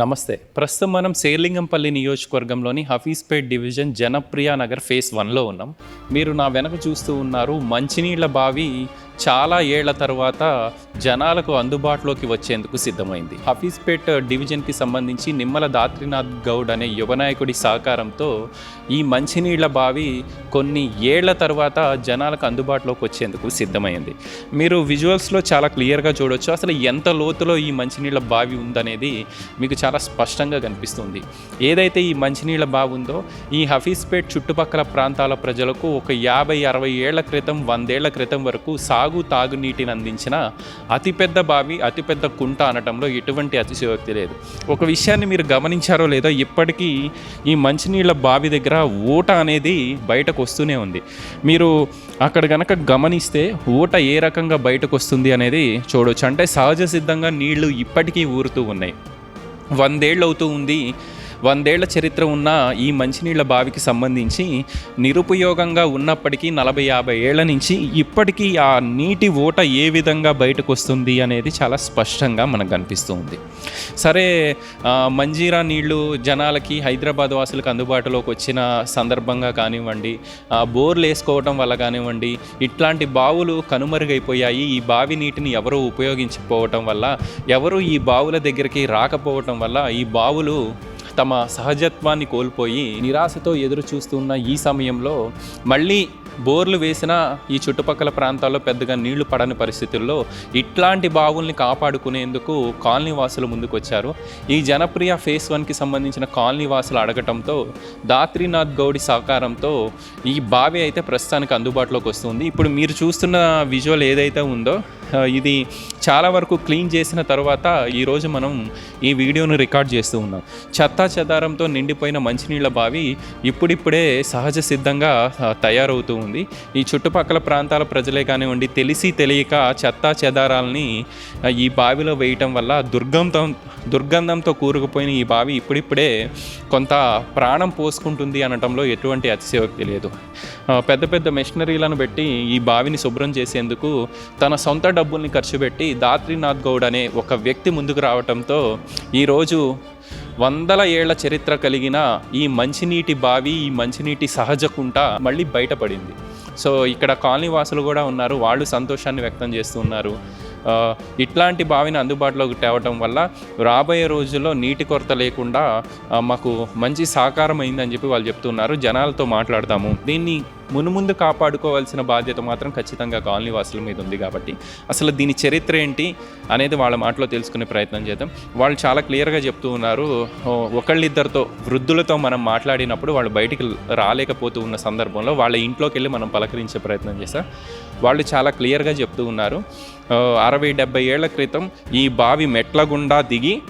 నమస్తే. ప్రస్తుతం మనం శేర్లింగంపల్లి నియోజకవర్గంలోని హఫీస్పేట్ డివిజన్ జనప్రియ నగర్ ఫేస్ వన్లో ఉన్నాం. మీరు నా వెనక చూస్తూ ఉన్నారు మంచినీళ్ళ బావి చాలా ఏళ్ళ తర్వాత జనాలకు అందుబాటులోకి వచ్చేందుకు సిద్ధమైంది. హఫీస్పేట్ డివిజన్కి సంబంధించి నిమ్మల దాత్రినాథ్ గౌడ్ అనే యువనాయకుడి సహకారంతో ఈ మంచినీళ్ళ బావి కొన్ని ఏళ్ళ తర్వాత జనాలకు అందుబాటులోకి వచ్చేందుకు సిద్ధమైంది. మీరు విజువల్స్లో చాలా క్లియర్గా చూడొచ్చు. అసలు ఎంత లోతులో ఈ మంచినీళ్ళ బావి ఉందనేది మీకు చాలా స్పష్టంగా కనిపిస్తుంది. ఏదైతే ఈ మంచినీళ్ళ బావి ఉందో ఈ హఫీస్పేట్ చుట్టుపక్కల ప్రాంతాల ప్రజలకు ఒక యాభై అరవై ఏళ్ళ క్రితం వందేళ్ళ క్రితం వరకు సాగు తాగునీటిని అందించిన అతిపెద్ద బావి అతిపెద్ద కుంట అనటంలో ఎటువంటి అతిశయోక్తి లేదు. ఒక విషయాన్ని మీరు గమనించారో లేదో ఇప్పటికీ ఈ మంచినీళ్ళ బావి దగ్గర ఊట అనేది బయటకు వస్తూనే ఉంది. మీరు అక్కడ గనక గమనిస్తే ఊట ఏ రకంగా బయటకు వస్తుంది అనేది చూడవచ్చు అంటే సహజ సిద్ధంగా నీళ్ళు ఇప్పటికీ ఊరుతూ ఉన్నాయి. వందేళ్ళు అవుతూ ఉంది. వందేళ్ళ చరిత్ర ఉన్న ఈ మంచినీళ్ళ బావికి సంబంధించి నిరుపయోగంగా ఉన్నప్పటికీ నలభై యాభై ఏళ్ళ నుంచి ఇప్పటికీ ఆ నీటి ఓట ఏ విధంగా బయటకు వస్తుంది అనేది చాలా స్పష్టంగా మనకు కనిపిస్తూ ఉంది. సరే మంజీరా నీళ్ళు జనాలకి హైదరాబాద్ వాసులకు అందుబాటులోకి వచ్చిన సందర్భంగా కానివ్వండి బోర్లు వేసుకోవటం వల్ల కానివ్వండి ఇట్లాంటి బావులు కనుమరుగైపోయాయి. ఈ బావి నీటిని ఎవరూ ఉపయోగించకపోవటం వల్ల ఎవరు ఈ బావుల దగ్గరికి రాకపోవటం వల్ల ఈ బావులు తమ సహజత్వాన్ని కోల్పోయి నిరాశతో ఎదురు చూస్తున్న ఈ సమయంలో మళ్ళీ బోర్లు వేసిన ఈ చుట్టుపక్కల ప్రాంతాల్లో పెద్దగా నీళ్ళు పడని పరిస్థితుల్లో ఇట్లాంటి బావుల్ని కాపాడుకునేందుకు కాలనీ వాసులు ముందుకొచ్చారు. ఈ జనప్రియ ఫేస్ వన్కి సంబంధించిన కాలనీ వాసులు అడగటంతో దాత్రినాథ్ గౌడి సహకారంతో ఈ బావి అయితే ప్రస్తుతానికి అందుబాటులోకి వస్తుంది. ఇప్పుడు మీరు చూస్తున్న విజువల్ ఏదైతే ఉందో ఇది చాలా వరకు క్లీన్ చేసిన తర్వాత ఈరోజు మనం ఈ వీడియోను రికార్డ్ చేస్తూ ఉన్నాం. చెత్తా చెదారంతో నిండిపోయిన మంచినీళ్ళ బావి ఇప్పుడిప్పుడే సహజ సిద్ధంగా తయారవుతూ ఉంది. ఈ చుట్టుపక్కల ప్రాంతాల ప్రజలే కానివ్వండి తెలిసి తెలియక చెత్తా చెదారాలని ఈ బావిలో వేయటం వల్ల దుర్గంధం దుర్గంధంతో కూరుకుపోయిన ఈ బావి ఇప్పుడిప్పుడే కొంత ప్రాణం పోసుకుంటుంది అనటంలో ఎటువంటి అతిశయోక్తి లేదు. పెద్ద పెద్ద మెషినరీలను పెట్టి ఈ బావిని శుభ్రం చేసేందుకు తన సొంత డబ్బుల్ని ఖర్చు పెట్టి దాత్రినాథ్ గౌడ్ అనే ఒక వ్యక్తి ముందుకు రావడంతో ఈరోజు వందల ఏళ్ళ చరిత్ర కలిగిన ఈ మంచినీటి బావి ఈ మంచినీటి సహజ కుంట మళ్ళీ బయటపడింది. సో ఇక్కడ కాలనీ వాసులు కూడా ఉన్నారు వాళ్ళు సంతోషాన్ని వ్యక్తం చేస్తున్నారు ఉన్నారు. ఇట్లాంటి బావిని అందుబాటులోకి తేవటం వల్ల రాబోయే రోజుల్లో నీటి కొరత లేకుండా మాకు మంచి సహకారం అయిందని చెప్పి వాళ్ళు చెప్తున్నారు. జనాలతో మాట్లాడతాము దీన్ని మునుముందు కాపాడుకోవాల్సిన బాధ్యత మాత్రం ఖచ్చితంగా కాలనీ వాసుల మీద ఉంది కాబట్టి అసలు దీని చరిత్ర ఏంటి అనేది వాళ్ళ మాటలో తెలుసుకునే ప్రయత్నం చేద్దాం. వాళ్ళు చాలా క్లియర్గా చెప్తూ ఉన్నారు ఒకళ్ళిద్దరితో వృద్ధులతో మనం మాట్లాడినప్పుడు వాళ్ళు బయటికి రాలేకపోతూ ఉన్న సందర్భంలో వాళ్ళ ఇంట్లోకి వెళ్ళి మనం పలకరించే ప్రయత్నం చేస్తాం వాళ్ళు చాలా క్లియర్గా చెప్తూ ఉన్నారు అరవై డెబ్బై ఏళ్ళ క్రితం ఈ బావి మెట్ల గుండా దిగి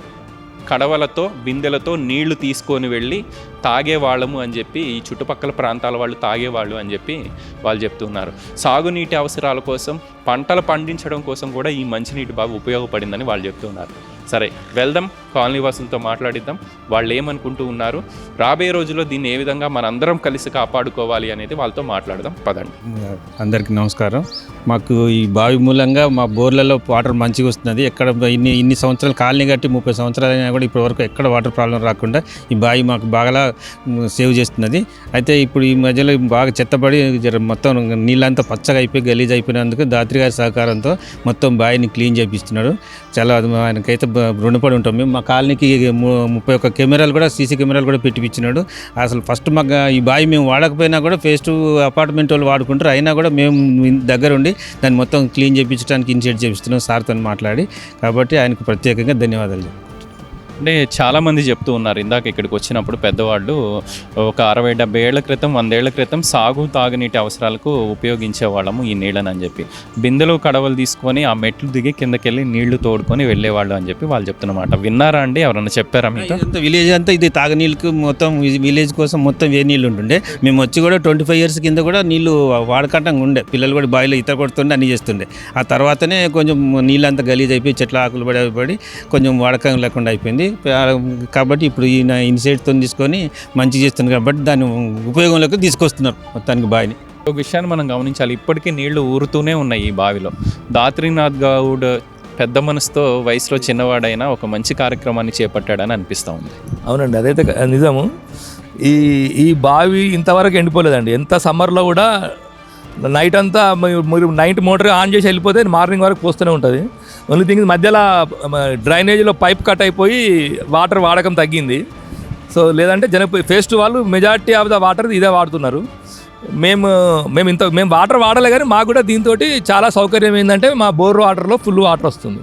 కడవలతో బిందెలతో నీళ్ళు తీసుకొని వెళ్ళి తాగేవాళ్ళము అని చెప్పి ఈ చుట్టుపక్కల ప్రాంతాల వాళ్ళు తాగేవాళ్ళు అని చెప్పి వాళ్ళు చెప్తున్నారు సాగునీటి అవసరాల కోసం పంటలు పండించడం కోసం కూడా ఈ మంచినీటి బాగా ఉపయోగపడిందని వాళ్ళు చెప్తున్నారు సరే వెళ్దాం కాలనీ వాసులతో మాట్లాడిద్దాం. వాళ్ళు ఏమనుకుంటూ ఉన్నారు? రాబోయే రోజుల్లో దీన్ని ఏ విధంగా మనందరం కలిసి కాపాడుకోవాలి అనేది వాళ్ళతో మాట్లాడదాం. పదండి. అందరికీ నమస్కారం. మాకు ఈ బావి మూలంగా మా బోర్లలో వాటర్ మంచిగా వస్తున్నది. ఎక్కడ ఇన్ని ఇన్ని సంవత్సరాలు కాలనీ కట్టి ముప్పై సంవత్సరాలు అయినా కూడా ఇప్పటి వరకు ఎక్కడ వాటర్ ప్రాబ్లం రాకుండా ఈ బావి మాకు బాగా సేవ్ చేస్తున్నది. అయితే ఇప్పుడు ఈ మధ్యలో బాగా చెత్తపడి మొత్తం నీళ్ళంతా పచ్చగా అయిపోయి గలీజ్ అయిపోయినందుకు దాత్రి గారి సహకారంతో మొత్తం బావిని క్లీన్ చేపిస్తున్నాడు. చాలా ఆయనకైతే రుణపడి ఉంటాం. మేము మా కాలనీకి ము- ముప్పై ఒక్క కెమెరాలు కూడా సీసీ కెమెరాలు కూడా పెట్టిపించినాడు అసలు ఫస్ట్ మాకు ఈ బావి మేము వాడకపోయినా కూడా ఫేస్ టు అపార్ట్మెంట్ వాళ్ళు వాడుకుంటారు. అయినా కూడా మేము దగ్గర ఉండి దాన్ని మొత్తం క్లీన్ చేయించడానికి ఇనిషియేట్ చేపిస్తున్నాం సార్తో మాట్లాడి. కాబట్టి ఆయనకు ప్రత్యేకంగా ధన్యవాదాలు అంటే చాలామంది చెప్తూ ఉన్నారు. ఇందాక ఇక్కడికి వచ్చినప్పుడు పెద్దవాళ్ళు ఒక అరవై డెబ్బై ఏళ్ళ క్రితం వందేళ్ళ క్రితం సాగు తాగునీటి అవసరాలకు ఉపయోగించేవాళ్ళము ఈ నీళ్ళని అని చెప్పి. బిందెలు కడవలు తీసుకొని ఆ మెట్లు దిగి కిందకెళ్ళి నీళ్ళు తోడుకొని వెళ్ళేవాళ్ళు అని చెప్పి వాళ్ళు చెప్తున్నమాట. విన్నారా అండి? ఎవరన్నా చెప్పారా మీకు విలేజ్ అంతా ఇది తాగునీళ్ళకి మొత్తం విలేజ్ కోసం మొత్తం ఏ నీళ్ళు ఉంటుండే? మేము వచ్చి కూడా ట్వంటీ ఫైవ్ ఇయర్స్ కింద కూడా నీళ్ళు వాడకటంగా ఉండే. పిల్లలు కూడా బావిలో ఈత కొడుతుండే అన్ని చేస్తుండే. ఆ తర్వాతనే కొంచెం నీళ్ళంతా గలీజ్ అయిపోయి చెట్ల ఆకులు పడి పడి కొంచెం వాడకం లేకుండా అయిపోయింది. ఆ, కాబట్టి ఇప్పుడు ఈయన ఇనిషియేటివ్తో తీసుకొని మంచి చేస్తుంది కాబట్టి దాన్ని ఉపయోగంలోకి తీసుకొస్తున్నారు మొత్తానికి బావిని ఒక విషయాన్ని మనం గమనించాలి. ఇప్పటికీ నీళ్ళు ఊరుతూనే ఉన్నాయి ఈ బావిలో. దాత్రినాథ్ గౌడ్ పెద్ద మనసుతో వయసులో చిన్నవాడైనా ఒక మంచి కార్యక్రమాన్ని చేపట్టాడని అనిపిస్తూ ఉంది. అవునండి అదైతే క- నిజము. ఈ ఈ బావి ఇంతవరకు ఎండిపోలేదండి. ఎంత సమ్మర్లో కూడా నైట్ అంతా మీరు- నైట్ మోటార్ ఆన్ చేసి వెళ్ళిపోతే మార్నింగ్ వరకు పోస్తూనే ఉంటుంది. ఓన్లీ థింగ్ మధ్యలో డ్రైనేజీలో పైప్ కట్ అయిపోయి వాటర్ వాడకం తగ్గింది. సో లేదంటే జన ఫేస్ట్ వాళ్ళు మెజారిటీ ఆఫ్ ద వాటర్ ఇదే వాడుతున్నారు. మేము మేము ఇంత మేము వాటర్ వాడలే కానీ మాకు కూడా దీంతో చాలా సౌకర్యం ఏంటంటే మా బోర్ వాటర్లో ఫుల్ వాటర్ వస్తుంది.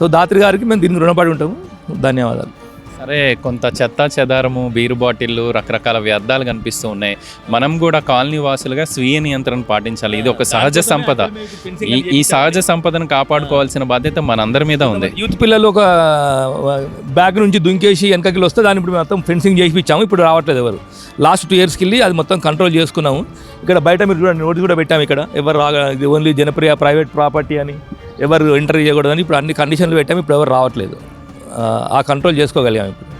సో దాత్రి గారికి మేము దీనికి రుణపడి ఉంటాము. ధన్యవాదాలు. సరే కొంత చెత్త చెదారము బీరు బాటిళ్ళు రకరకాల వ్యర్థాలు కనిపిస్తూ ఉన్నాయి. మనం కూడా కాలనీ వాసులుగా స్వీయ నియంత్రణ పాటించాలి. ఇది ఒక సహజ సంపద. ఈ ఈ సహజ సంపదను కాపాడుకోవాల్సిన బాధ్యత మనందరి మీద ఉంది. యూత్ పిల్లలు ఒక బ్యాగ్ నుంచి దుంకేసి వెనకకి వస్తే దాన్ని ఇప్పుడు మొత్తం ఫెన్సింగ్ చేసి ఇచ్చాము. ఇప్పుడు రావట్లేదు ఎవరు. లాస్ట్ టూ ఇయర్స్కి వెళ్ళి అది మొత్తం కంట్రోల్ చేసుకున్నాము. ఇక్కడ బయట మీరు కూడా నోటీస్ కూడా పెట్టాము ఇక్కడ. ఎవరు రాగా ఇది ఓన్లీ జనప్రియ ప్రైవేట్ ప్రాపర్టీ అని ఎవరు ఎంటర్ చేయకూడదని ఇప్పుడు అన్ని కండిషన్లు పెట్టాము. ఇప్పుడు ఎవరు రావట్లేదు. ఆ, కంట్రోల్ చేసుకోగలిగాము ఇప్పుడు.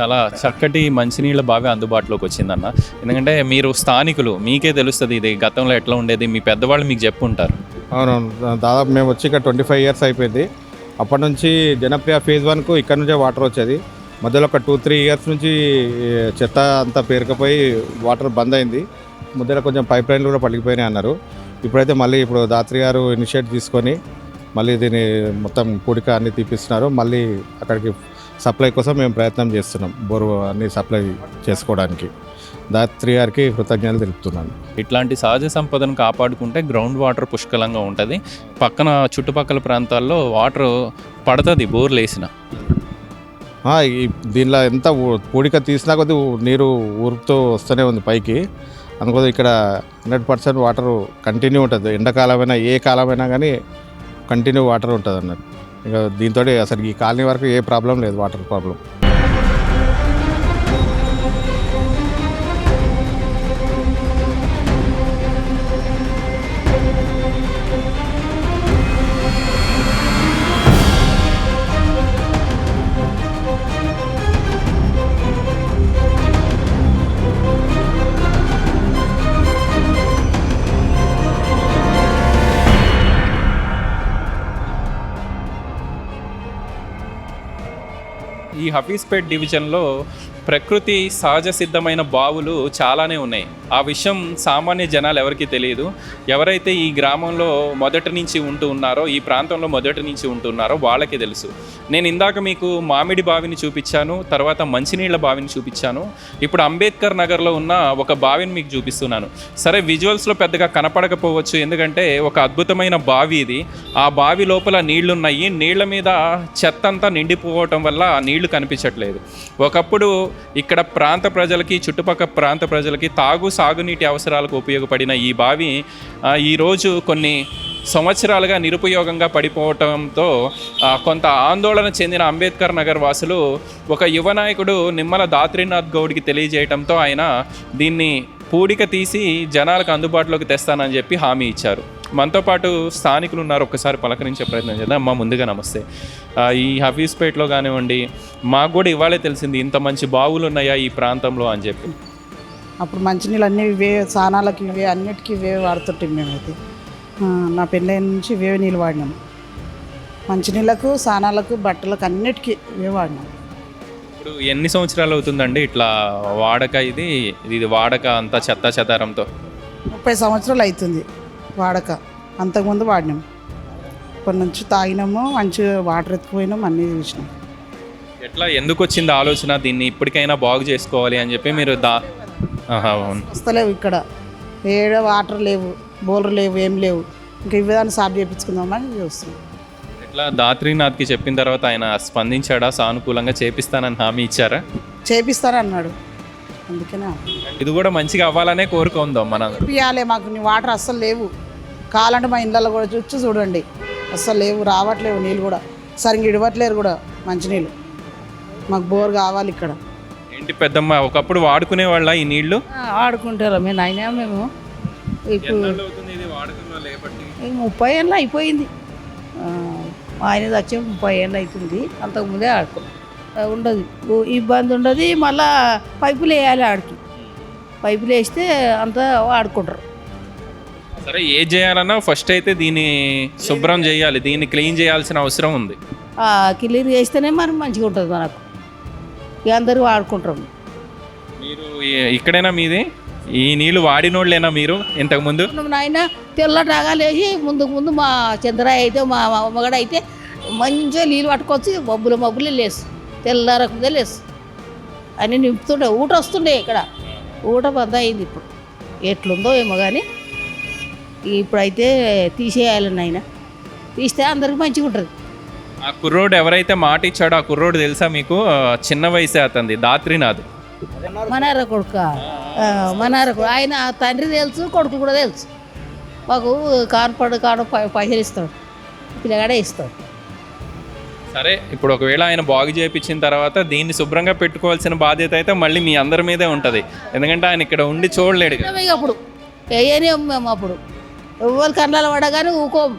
చాలా చక్కటి మంచినీళ్ళ బావి అందుబాటులోకి వచ్చిందన్న. ఎందుకంటే మీరు స్థానికులు మీకే తెలుస్తుంది ఇది గతంలో ఎట్లా ఉండేది మీ పెద్దవాళ్ళు మీకు చెప్పుంటారు. అవునవును. దాదాపు మేము వచ్చి ఇక్కడ ట్వంటీ ఫైవ్ ఇయర్స్ అయిపోయింది. అప్పటి నుంచి జనప్రియ ఫేజ్ వన్కు ఇక్కడ నుంచే వాటర్ వచ్చేది. మధ్యలో ఒక టూ త్రీ ఇయర్స్ నుంచి చెత్త అంతా పేరుకుపోయి వాటర్ బంద్ అయింది. మధ్యలో కొంచెం పైప్ లైన్లు కూడా పలిగిపోయినాయి అన్నారు. ఇప్పుడైతే మళ్ళీ ఇప్పుడు దాత్రి గారు ఇనిషియేట్ తీసుకొని మళ్ళీ దీన్ని మొత్తం పూడిక అన్ని తీపిస్తున్నారు. మళ్ళీ అక్కడికి సప్లై కోసం మేము ప్రయత్నం చేస్తున్నాం బోరు అన్ని సప్లై చేసుకోవడానికి. దాత్రి గారికి కృతజ్ఞతలు తెలుపుతున్నాను. ఇట్లాంటి సహజ సంపదను కాపాడుకుంటే గ్రౌండ్ వాటర్ పుష్కలంగా ఉంటుంది. పక్కన చుట్టుపక్కల ప్రాంతాల్లో వాటర్ పడుతుంది బోర్లు వేసిన. దీనిలో ఎంత పూడిక తీసినా కొద్ది నీరు ఊరుతో వస్తూనే ఉంది పైకి. అందుకోసం ఇక్కడ హండ్రెడ్ పర్సెంట్ వాటర్ కంటిన్యూ ఉంటుంది. ఎండాకాలమైనా ఏ కాలమైనా కానీ కంటిన్యూ వాటర్ ఉంటుంది అన్నట్టు ఇక దీంతో అసలు ఈ కాలనీ వరకు ఏ ప్రాబ్లం లేదు వాటర్ ప్రాబ్లం. ఈ హఫీస్పేట్ డివిజన్లో ప్రకృతి సహజ సిద్ధమైన బావులు చాలానే ఉన్నాయి. ఆ విషయం సామాన్య జనాలు ఎవరికీ తెలియదు. ఎవరైతే ఈ గ్రామంలో మొదటి నుంచి ఉంటూ ఉన్నారో ఈ ప్రాంతంలో మొదటి నుంచి ఉంటున్నారో వాళ్ళకి తెలుసు. నేను ఇందాక మీకు మామిడి బావిని చూపించాను తర్వాత మంచినీళ్ళ బావిని చూపించాను. ఇప్పుడు అంబేద్కర్ నగర్లో ఉన్న ఒక బావిని మీకు చూపిస్తున్నాను. సరే విజువల్స్లో పెద్దగా కనపడకపోవచ్చు ఎందుకంటే ఒక అద్భుతమైన బావి ఇది. ఆ బావి లోపల నీళ్ళున్నాయి. నీళ్ళ మీద చెత్త అంతా నిండిపోవటం వల్ల ఆ నీళ్ళు కనిపించట్లేదు. ఒకప్పుడు ఇక్కడ ప్రాంత ప్రజలకి చుట్టుపక్కల ప్రాంత ప్రజలకి తాగు సాగునీటి అవసరాలకు ఉపయోగపడిన ఈ బావి ఈరోజు కొన్ని సంవత్సరాలుగా నిరుపయోగంగా పడిపోవటంతో కొంత ఆందోళన చెందిన అంబేద్కర్ నగర్ వాసులు ఒక యువ నాయకుడు నిమ్మల దాత్రీనాథ్ గౌడ్కి తెలియజేయటంతో ఆయన దీన్ని పూడిక తీసి జనాలకు అందుబాటులోకి తెస్తానని చెప్పి హామీ ఇచ్చారు. మనతో పాటు స్థానికులు ఉన్నారు ఒక్కసారి పలకరించే ప్రయత్నం చేద్దాం. అమ్మ ముందుగా నమస్తే. ఈ హఫీజ్పేట్లో కానివ్వండి మాకు కూడా ఇవాళే తెలిసింది ఇంత మంచి బావులు ఉన్నాయా ఈ ప్రాంతంలో అని చెప్పి. అప్పుడు మంచినీళ్ళు అన్నీ ఇవే స్నానాలకి ఇవే అన్నిటికీ ఇవే వాడుతుంటాం మేమైతే. నా పెళ్ళైన నుంచి ఇవే నీళ్ళు వాడినాం. మంచినీళ్ళకు స్నానాలకు బట్టలకు అన్నిటికీ ఇవే వాడినాం. ఇప్పుడు ఎన్ని సంవత్సరాలు అవుతుందండి ఇట్లా వాడక ఇది? ఇది వాడక అంతా చెత్త చెదారంతో? ముప్పై సంవత్సరాలు అవుతుంది వాడక. అంతకుముందు వాడినాం. ఇప్పటి నుంచి తాగినాము మంచి వాటర్ ఎత్తుకుపోయినాం అన్నీ చూసినాం ఎట్లా ఎందుకు వచ్చింది ఆలోచన? దీన్ని ఇప్పటికైనా బాగు చేసుకోవాలి అని చెప్పి మీరు దా వస్తలేవు ఇక్కడ. ఏడ వాటర్ లేవు బోర్లు లేవు ఏం లేవు. ఇంకా ఇవి దాన్ని సాఫ్ చేయించుకుందామని చూస్తున్నాం. ఎట్లా దాత్రీనాథ్కి చెప్పిన తర్వాత ఆయన స్పందించాడా? సానుకూలంగా చేపిస్తానని హామీ ఇచ్చారా? చేపిస్తారన్నాడు అందుకనే? ఇది కూడా మంచిగా అవ్వాలనే కోరుకుందాం మనం పియాలే మాకు నీ వాటర్ అస్సలు లేవు. కావాలంటే మా ఇళ్ళల్లో కూడా చూసి చూడండి. అస్సలు లేవు రావట్లేవు నీళ్ళు కూడా. సరిగ్గా ఇడవట్లేరు కూడా మంచినీళ్ళు. మాకు బోర్ కావాలి ఇక్కడ. ఏంటి పెద్దమ్మ ఒకప్పుడు వాడుకునే వాళ్ళ ఈ నీళ్ళు ఆడుకుంటారు మేము అయినా మేము. ఇప్పుడు ముప్పై ఏళ్ళు అయిపోయింది. ఆయన వచ్చే ముప్పై ఏళ్ళు అవుతుంది అంతకుముందే ఆడుకో. ఉండదు. ఇబ్బంది ఉండదు. మళ్ళా పైపులు వేయాలి ఆడికి. పైపులు వేస్తే అంతా ఆడుకుంటారు. సరే ఏ చేయాలన్నా ఫస్ట్ అయితే దీన్ని శుభ్రం చేయాలి. దీన్ని క్లీన్ చేయాల్సిన అవసరం ఉంది. క్లియర్ చేస్తేనే మనం మంచిగా ఉంటుంది మనకు. ఇక అందరూ వాడుకుంటాం మీరు ఇక్కడేనా మీది? ఈ నీళ్ళు వాడినోళ్ళేనా మీరు ఇంతకు ముందు నాయన తెల్ల టాగాలు వేసి ముందుకు ముందు మా చంద్రయ్య అయితే మా మా అమ్మగడ అయితే మంచిగా నీళ్ళు పట్టుకొచ్చి మబ్బులు మబ్బులు లేసు. తెల్లారకుందే లేసు. అన్నీ నింపుతుండే. ఊట వస్తుండే ఇక్కడ. ఊట బంద్ అయింది ఇప్పుడు. ఎట్లుందో ఏమో కానీ ఇప్పుడైతే తీసేయాలి నాయన. తీస్తే అందరికి మంచిగా ఉంటుంది ఆ కుర్రోడు ఎవరైతే మాట ఇచ్చాడో ఆ కుర్రోడు తెలుసా మీకు? చిన్న వయసే అతంది దాత్రినాథ్ మనార కొడుక. మనార కొడుకు ఆయన తండ్రి తెలుసు కొడుకు కూడా తెలుసు. మాకు కాన్పడు కాను పై- పైసలు ఇస్తాడు పిల్లగాడే ఇస్తాడు. సరే ఇప్పుడు ఒకవేళ ఆయన బాగు చేయించిన తర్వాత దీన్ని శుభ్రంగా పెట్టుకోవాల్సిన బాధ్యత అయితే మళ్ళీ మీ అందరి మీదే ఉంటుంది. ఎందుకంటే ఆయన ఇక్కడ ఉండి చూడలేడు అప్పుడు వేయనే మేము అప్పుడు. ఎవరు కళ్ళలో పడగానే ఊకోము.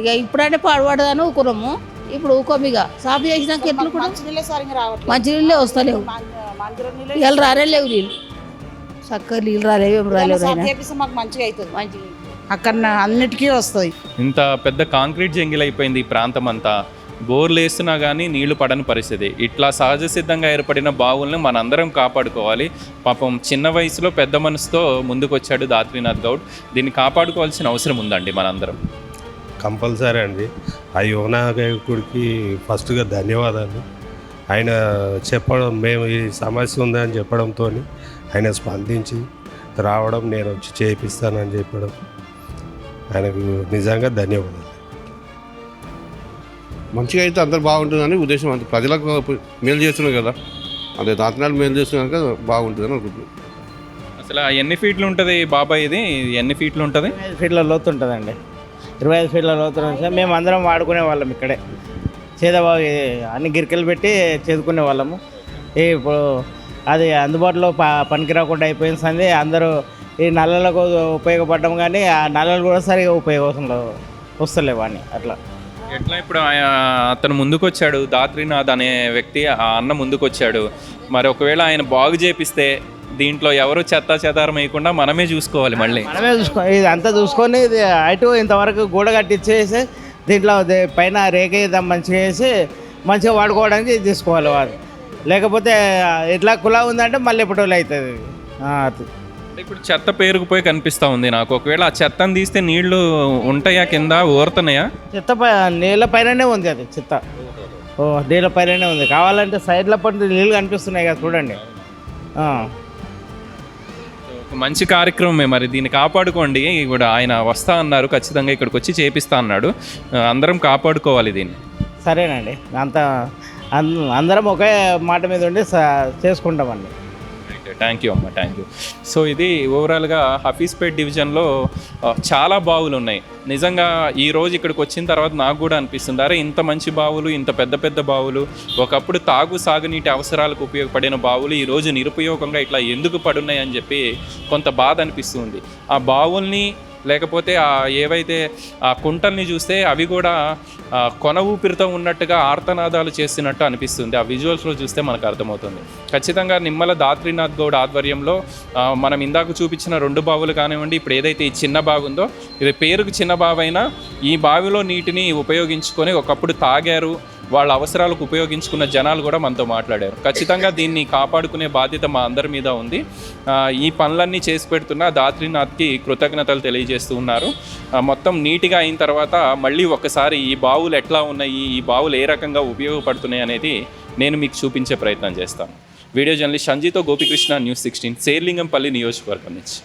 ఇక ఇప్పుడంటే పాడుపడదాని ఊకున్నాము ఇప్పుడు ఊకోము ఇక సాపు చేసినాక ఎట్లు కూడా మంచినీళ్ళే వస్తలేవు. ఇవాళ రానే లేవు నీళ్ళు. చక్కగా నీళ్ళు రాలేవు ఏం రాలేవు సాఫ్ మాకు మంచిగా అవుతుంది మంచిగా అక్కడ అన్నిటికీ వస్తాయి ఇంత పెద్ద కాంక్రీట్ జంగిల్ అయిపోయింది ఈ ప్రాంతం అంతా బోర్లు వేస్తున్నా కానీ నీళ్ళు పడని పరిస్థితి. ఇట్లా సహజ సిద్ధంగా ఏర్పడిన బావుల్ని మనందరం కాపాడుకోవాలి. పాపం చిన్న వయసులో పెద్ద మనసుతో ముందుకొచ్చాడు దాత్రీనాథ్ గౌడ్. దీన్ని కాపాడుకోవాల్సిన అవసరం ఉందండి మనందరం. కంపల్సరీ అండి. ఆ యువనా గాయకుడికి ఫస్ట్గా ధన్యవాదాలు. ఆయన చెప్పడం మేము ఈ సమస్య ఉందని చెప్పడంతో ఆయన స్పందించి రావడం నేను వచ్చి చేయిస్తానని చెప్పడం. ఆయనకు నిజంగా ధన్యవాదాలు. మంచిగా అయితే అందరు బాగుంటుందని ఉద్దేశం అంతే. ప్రజలకు మేలు చేస్తున్నారు కదా. అదే దాతనాలు మేలు చేస్తున్నారు కదా బాగుంటుందని అనుకుంటున్నాను అసలు ఎన్ని ఫీట్లు ఉంటుంది బాబాయ్ ఇది? ఎన్ని ఫీట్లు ఉంటుంది? ఫీట్ల లోతు ఉంటుందండి. ఇరవై ఐదు ఫీట్ల లోతు సార్. మేము అందరం వాడుకునే వాళ్ళం ఇక్కడే. చేదబావి అన్ని గిరికలు పెట్టి చేదుకునే వాళ్ళము. ఈ ఇప్పుడు అది అందుబాటులో ప పనికి రాకుండా అయిపోయిన సంది అందరూ ఈ నల్లలకు ఉపయోగపడడం కానీ ఆ నల్లలు కూడా సరిగా ఉపయోగం వస్తలేవు అని అట్లా. ఎట్లా ఇప్పుడు ఆయన అతను ముందుకొచ్చాడు దాత్రీనాథ్ అనే వ్యక్తి ఆ అన్న ముందుకొచ్చాడు. మరి ఒకవేళ ఆయన బాగు చేపిస్తే దీంట్లో ఎవరు చెత్త చెదారం వేయకుండా మనమే చూసుకోవాలి మళ్ళీ. మనమే చూసుకో ఇది అంతా చూసుకొని ఇది అటు ఇంతవరకు గూడ కట్టించేసి దీంట్లో పైన రేఖ మంచిగా వేసి మంచిగా వాడుకోవడానికి ఇది తీసుకోవాలి వారు లేకపోతే ఇట్లా కులా ఉందంటే మళ్ళీ ఎప్పుడు అవుతుంది. ఇప్పుడు చెత్త పేరుకుపోయి కనిపిస్తా ఉంది నాకు. ఒకవేళ ఆ చెత్తను తీస్తే నీళ్ళు ఉంటాయా కింద ఊరుతున్నాయా? చెత్త నీళ్ళ పైననే ఉంది అది చెత్త. ఓ నీళ్ళ పైననే ఉంది. కావాలంటే సైడ్ల పడి నీళ్ళు కనిపిస్తున్నాయి కదా చూడండి. మంచి కార్యక్రమమే మరి. దీన్ని కాపాడుకోండి ఇప్పుడు ఆయన వస్తా అన్నారు ఖచ్చితంగా ఇక్కడికి వచ్చి చేపిస్తా అన్నాడు. అందరం కాపాడుకోవాలి దీన్ని. సరేనండి. అంత అందరం ఒకే మాట మీద ఉండి చేసుకుంటామండి. థ్యాంక్ యూ అమ్మ. థ్యాంక్ యూ సో ఇది ఓవరాల్గా హఫీస్పేట్ డివిజన్లో చాలా బావులు ఉన్నాయి నిజంగా ఈ రోజు ఇక్కడికి వచ్చిన తర్వాత నాకు కూడా అనిపిస్తుంది. అరే ఇంత మంచి బావులు ఇంత పెద్ద పెద్ద బావులు ఒకప్పుడు తాగు సాగునీటి అవసరాలకు ఉపయోగపడిన బావులు ఈ రోజు నిరుపయోగంగా ఇట్లా ఎందుకు పడున్నాయి అని చెప్పి కొంత బాధ అనిపిస్తుంది. ఆ బావుల్ని లేకపోతే ఆ ఏవైతే ఆ కుంటల్ని చూస్తే అవి కూడా కొన ఊపిరితో ఉన్నట్టుగా ఆర్తనాదాలు చేస్తున్నట్టు అనిపిస్తుంది. ఆ విజువల్స్లో చూస్తే మనకు అర్థమవుతుంది. ఖచ్చితంగా నిమ్మల దాత్రీనాథ్ గౌడ్ ఆధ్వర్యంలో మనం ఇందాక చూపించిన రెండు బావులు కానివ్వండి ఇప్పుడు ఏదైతే ఈ చిన్న బాగుందో ఇది పేరుకు చిన్న బావైనా ఈ బావిలో నీటిని ఉపయోగించుకొని ఒకప్పుడు తాగారు. వాళ్ళ అవసరాలకు ఉపయోగించుకున్న జనాలు కూడా మనతో మాట్లాడారు. ఖచ్చితంగా దీన్ని కాపాడుకునే బాధ్యత మా అందరి మీద ఉంది. ఈ పనులన్నీ చేసి పెడుతున్న దాత్రీనాథ్కి కృతజ్ఞతలు తెలియజేస్తూ ఉన్నారు. మొత్తం నీట్గా అయిన తర్వాత మళ్ళీ ఒకసారి ఈ బావులు ఎట్లా ఉన్నాయి ఈ బావులు ఏ రకంగా ఉపయోగపడుతున్నాయి అనేది నేను మీకు చూపించే ప్రయత్నం చేస్తాను. వీడియో జర్నలిస్ట్ సంజీతో గోపికృష్ణ న్యూస్ సిక్స్టీన్ సేర్లింగంపల్లి నియోజకవర్గం నుంచి.